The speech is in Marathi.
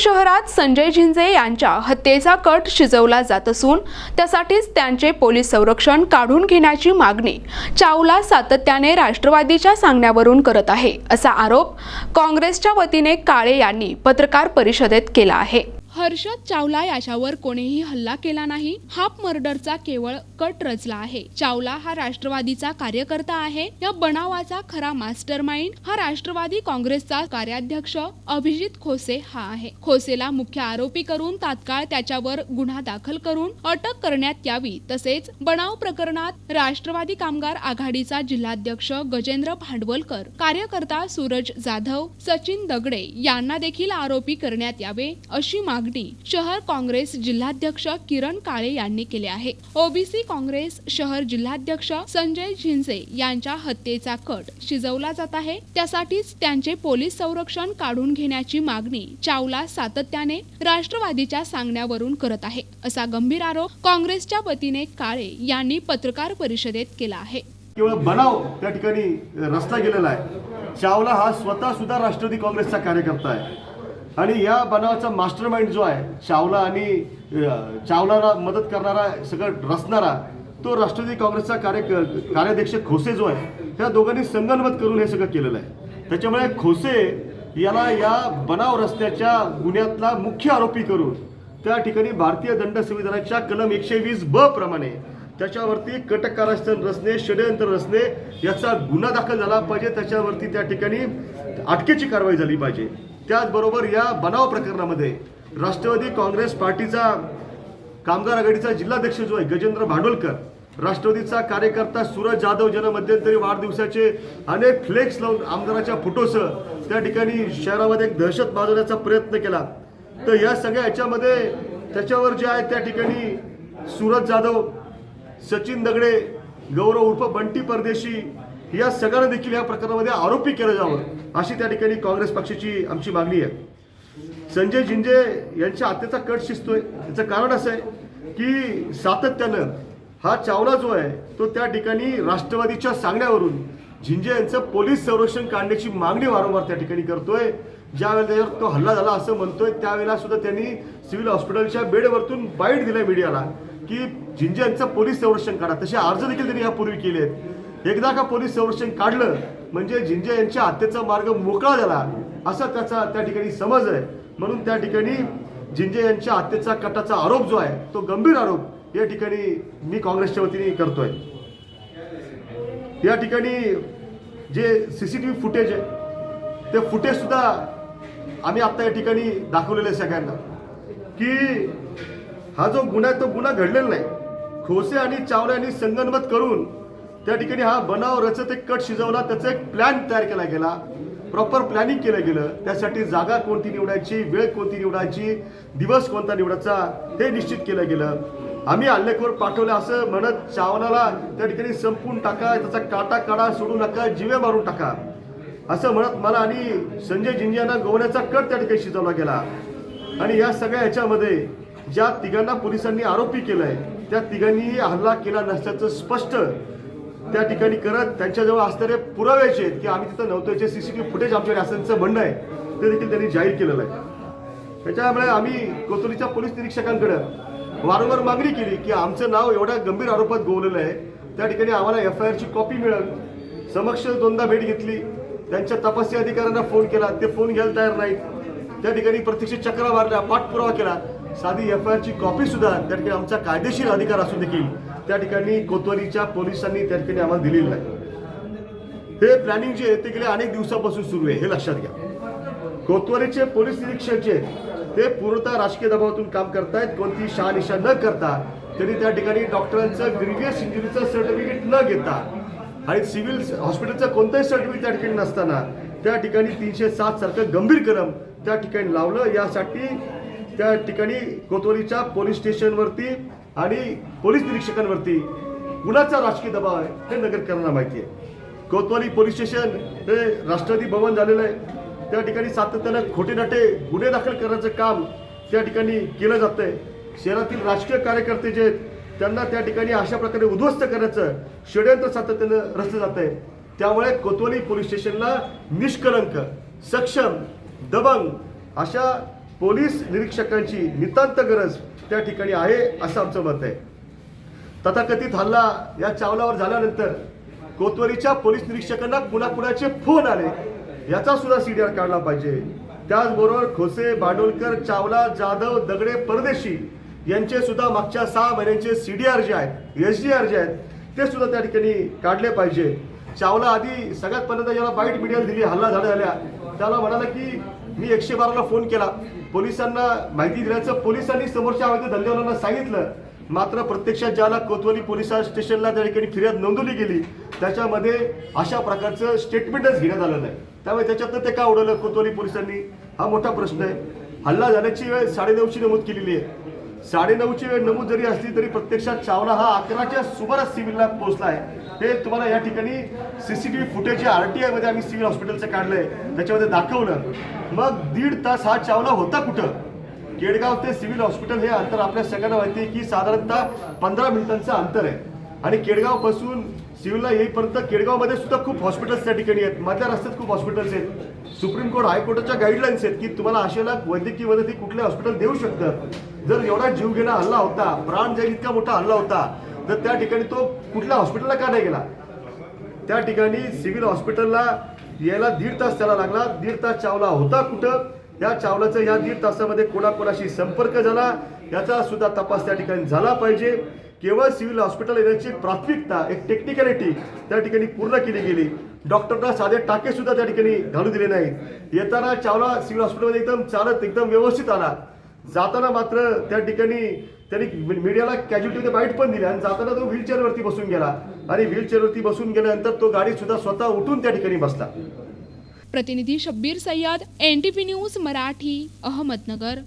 शहरात संजय झिंजे यांच्या हत्येचा कट शिजवला जात असून त्यासाठीच त्यांचे पोलीस संरक्षण काढून घेण्याची मागणी चावला सातत्याने राष्ट्रवादीच्या सांगण्यावरून करत आहे असा आरोप काँग्रेसच्या वतीने काळे यांनी पत्रकार परिषदेत केला आहे. हर्षद चावला याच्यावर कोणीही हल्ला केला नाही. हाफ मर्डरचा केवळ कट रचला आहे. चावला हा राष्ट्रवादीचा कार्यकर्ता आहे. या बनावाचा खरा मास्टर माइंड हा राष्ट्रवादी काँग्रेसचा कार्याध्यक्ष अभिजित खोसे हा आहे. खोसेला मुख्य आरोपी करून तात्काळ त्याच्यावर गुन्हा दाखल करून अटक करण्यात यावी. तसेच बनाव प्रकरणात राष्ट्रवादी कामगार आघाडीचा जिल्हाध्यक्ष गजेंद्र भांडवलकर कार्यकर्ता सूरज जाधव सचिन दगडे यांना देखील आरोपी करण्यात यावे अशी मागणी शहर काँग्रेस जिल्हाध्यक्ष किरण काळे यांनी केली आहे. ओबीसी काँग्रेस शहर जिल्हाध्यक्ष संजय झिंजे यांच्या हत्येचा कट शिजवला जात आहे. त्यासाठीच त्यांचे पोलीस संरक्षण काढून घेण्याची मागणी चावला सातत्याने राष्ट्रवादीच्या सांगण्यावरून करत आहे. असा गंभीर आरोप काँग्रेसच्या वतीने काळे यांनी पत्रकार परिषदेत केला आहे. केवळ बनाव त्या ठिकाणी रस्ता गेलेला आहे. चावला हा स्वतः सुद्धा राष्ट्रवादी काँग्रेसचा कार्यकर्ता आहे. आणि या बनावाचा मास्टर माइंड जो आहे चावला आणि चावलाला मदत करणारा सगळं रचणारा तो राष्ट्रवादी काँग्रेसचा कार्य कार्याध्यक्ष खोसे जो आहे त्या दोघांनी संगनमत करून हे सगळं केलेलं आहे. त्याच्यामुळे खोसे याला या बनाव रस्त्याच्या गुन्ह्यातला मुख्य आरोपी करून त्या ठिकाणी भारतीय दंड संविधानाच्या कलम एकशे वीस ब प्रमाणे त्याच्यावरती कटक कारस्थान रचणे षडयंत्र रचणे याचा गुन्हा दाखल झाला पाहिजे. त्याच्यावरती त्या ठिकाणी अटकेची कारवाई झाली पाहिजे. त्याचबरोबर या बनाव प्रकरणामध्ये राष्ट्रवादी काँग्रेस पार्टीचा कामगार आघाडीचा जिल्हाध्यक्ष जो आहे गजेंद्र भांडवलकर राष्ट्रवादीचा कार्यकर्ता सूरज जाधव ज्यांना मध्यंतरी वाढदिवसाचे अनेक फ्लेक्स लावून आमदाराच्या फोटोसह त्या ठिकाणी शहरामध्ये एक दहशत माजवण्याचा प्रयत्न केला. तर या सगळ्या ह्याच्यामध्ये त्याच्यावर जे आहे त्या ठिकाणी सूरज जाधव सचिन दगडे गौरव उर्फ बंटी परदेशी या सगळ्यांना देखील या प्रकरणामध्ये आरोपी केलं जावं अशी त्या ठिकाणी काँग्रेस पक्षाची आमची मागणी आहे. संजय जिंजे यांच्या हत्येचा कट शिजतोय. याचं कारण असं आहे की सातत्यानं हा चावला जो आहे तो त्या ठिकाणी राष्ट्रवादीच्या सांगण्यावरून झिंजे यांचं पोलीस संरक्षण काढण्याची मागणी वारंवार त्या ठिकाणी करतोय. ज्यावेळेला त्याच्यावर तो हल्ला झाला असं म्हणतोय त्यावेळेला सुद्धा त्यांनी सिव्हिल हॉस्पिटलच्या बेडवरतून बाईट दिलाय मीडियाला की झिंजे यांचं पोलीस संरक्षण काढा. तसे अर्ज देखील त्यांनी यापूर्वी केले आहेत एकदा का पोलीस संरक्षण काढलं म्हणजे झिंजे यांच्या हत्येचा मार्ग मोकळा झाला. असा त्याचा त्या ठिकाणी समज आहे. म्हणून त्या ठिकाणी झिंजे यांच्या हत्येचा कटाचा आरोप जो आहे तो गंभीर आरोप या ठिकाणी मी काँग्रेसच्या वतीने करतोय. या ठिकाणी जे C C T V footage आहे ते फुटेज सुद्धा आम्ही आता या ठिकाणी दाखवलेलं आहे सगळ्यांना. की हा जो गुन्हा आहे तो गुन्हा घडलेला नाही. खोसे आणि चावले यांनी संगनमत करून त्या ठिकाणी हा बनाव रचत एक कट शिजवला. त्याचा एक प्लॅन तयार केला गेला. प्रॉपर प्लॅनिंग केलं गेलं. त्यासाठी जागा कोणती निवडायची वेळ कोणती निवडायची दिवस कोणता निवडायचा हे निश्चित केलं गेलं. आम्ही हल्लेखोर पाठवलं असं म्हणत चावलाला त्या ठिकाणी संपून टाका त्याचा काटा काढा सोडू नका जिवे मारून टाका. असं म्हणत मला आणि संजय जिंजियांना गोवण्याचा कट त्या ठिकाणी शिजवला गेला. आणि या सगळ्या ह्याच्यामध्ये ज्या तिघांना पोलिसांनी आरोपी केलाय त्या तिघांनीही हल्ला केला नसल्याचं स्पष्ट त्या ठिकाणी करत त्यांच्याजवळ असणारे पुराव्याचे आहेत की आम्ही तिथं नव्हतो याचे सीसीटीव्ही फुटेज आमच्याकडे असल्याचं म्हणणं आहे ते देखील त्यांनी जाहीर केलेलं आहे. त्याच्यामुळे आम्ही कोतुलीच्या पोलीस निरीक्षकांकडे वारंवार मागणी केली की आमचं नाव एवढ्या गंभीर आरोपात गोवलेलं आहे. त्या ठिकाणी आम्हाला एफ आय आरची कॉपी मिळेल समक्ष दोनदा भेट घेतली त्यांच्या तपासी अधिकाऱ्यांना फोन केला ते फोन घ्यायला तयार नाहीत. त्या ठिकाणी प्रत्यक्ष चक्रा मारल्या पाठपुरावा केला साधी एफ आय आरची कॉपी सुद्धा त्या ठिकाणी आमचा कायदेशीर अधिकार असून देखील त्या ठिकाणी कोतवालीच्या पोलिसांनी त्या ठिकाणी आम्हाला दिलेलं नाही. हे प्लॅनिंग जे आहे ते गेल्या अनेक दिवसापासून सुरू आहे हे लक्षात घ्या. कोतवालीचे पोलीस निरीक्षक जे ते पूर्णतः राजकीय दबावातून काम करतायत. कोणती शहानिशा न करता त्यांनी त्या ठिकाणी डॉक्टरांचं ग्रिव्हियस इंजुरीचं सर्टिफिकेट न घेता आणि सिव्हिल हॉस्पिटलचं कोणतंही सर्टिफिकेट त्या ठिकाणी नसताना त्या ठिकाणी तीनशे सात सारखं गंभीर क्रम त्या ठिकाणी लावलं. यासाठी त्या ठिकाणी कोतवालीच्या पोलीस स्टेशनवरती आणि पोलीस निरीक्षकांवरती कुणाचा राजकीय दबाव आहे हे नगरकरांना माहिती आहे. कोतवाली पोलीस स्टेशन हे राष्ट्रवादी भवन झालेलं आहे. त्या ठिकाणी सातत्यानं खोटे नाटे गुन्हे दाखल करण्याचं काम त्या ठिकाणी केलं जातंय. शहरातील राजकीय कार्यकर्ते जे आहेत त्यांना त्या ठिकाणी अशा प्रकारे उद्ध्वस्त करण्याचं षडयंत्र सातत्यानं रचलं जात आहे त्यामुळे कोतवाली पोलीस स्टेशनला निष्कलंक सक्षम दबंग अशा पोलीस निरीक्षकांची नितांत गरज त्या ठिकाणी आहे असं आमचं मत आहे. तथाकथित हल्ला या चावलावर झाल्यानंतर कोतवालीच्या पोलीस निरीक्षकांना कुणाकुणाचे फोन आले याचा सुद्धा सीडीआर काढला पाहिजे. त्याचबरोबर खोसे बांडोलकर चावला जाधव दगडे परदेशी यांचे सुद्धा मागच्या सहा महिन्यांचे सीडीआर जे आहेत एस डी आर जे आहेत ते सुद्धा त्या ठिकाणी काढले पाहिजे. चावला आधी सगळ्यात पहिल्यांदा ज्याला वाईट मीडियाला दिली हल्ला झाला झाल्या त्याला म्हणाला की मी एकशे बाराला फोन केला. पोलिसांना माहिती दिल्याचं पोलिसांनी समोरच्या अवैध धंदेवाल्यांना सांगितलं. मात्र प्रत्यक्षात ज्याला कोतवाली पोलीस स्टेशनला त्या ठिकाणी फिर्याद नोंदवली गेली त्याच्यामध्ये अशा प्रकारचं स्टेटमेंटच घेण्यात आलं नाही. त्यामुळे त्याच्यातनं ते का उडवलं कोतवाली पोलिसांनी? हा मोठा प्रश्न आहे. हल्ला झाल्याची वेळ साडेनऊची नमूद केलेली आहे. साडेनऊची वेळ नमूद जरी असली तरी प्रत्यक्षात चावला हा अकराच्या सुमारास सिव्हिलला पोहोचला आहे. हे तुम्हाला या ठिकाणी सीसीटीव्ही फुटेज आर टी आयमध्ये आम्ही सिव्हिल हॉस्पिटलचं काढलंय. त्याच्यामध्ये दाखवलं. मग दीड तास हा चावला होता कुठं? केडगाव ते सिव्हिल हॉस्पिटल हे अंतर आपल्या सगळ्यांना माहिती आहे की साधारणतः पंधरा मिनिटांचं अंतर आहे. आणि केडगावपासून सिव्हिलला येईपर्यंत केडगावमध्ये सुद्धा खूप हॉस्पिटल्स त्या ठिकाणी आहेत. मधल्या रस्त्यात खूप हॉस्पिटल्स आहेत. सुप्रीम कोर्ट हायकोर्टाच्या गाईडलाईन्स आहेत की तुम्हाला अशाला वैद्यकीय मदत ही कुठले हॉस्पिटल देऊ शकतं. जर एवढा जीवघेणा हल्ला होता प्राण जाईल इतका मोठा हल्ला होता तर त्या ठिकाणी तो कुठल्या हॉस्पिटलला का नाही गेला? त्या ठिकाणी सिव्हिल हॉस्पिटलला यायला दीड तास त्याला लागला. दीड तास चावला होता कुठं? या चावलाचा या दीड तासामध्ये कोणाकोणाशी संपर्क झाला? याचा सुद्धा तपास त्या ठिकाणी झाला पाहिजे. केवळ सिव्हिल हॉस्पिटल येण्याची प्राथमिकता एक टेक्निकॅलिटी त्या ठिकाणी पूर्ण केली गेली. डॉक्टरना साधे टाके सुद्धा त्या ठिकाणी घालू दिले नाहीत. येताना चावला सिव्हिल हॉस्पिटलमध्ये एकदम चालत एकदम व्यवस्थित आला. जाताना मात्र त्या ठिकाणी त्यांनी मीडियाला कॅज्युलिटीमध्ये बाईट पण दिली. आणि जाताना तो व्हीलचेअरवरती बसून गेला. आणि व्हीलचेअरवरती बसून गेल्यानंतर तो गाडी सुद्धा स्वतः उठून त्या ठिकाणी बसला. प्रतिनिधी Shabbir Sayyed N T news Marathi Ahmednagar.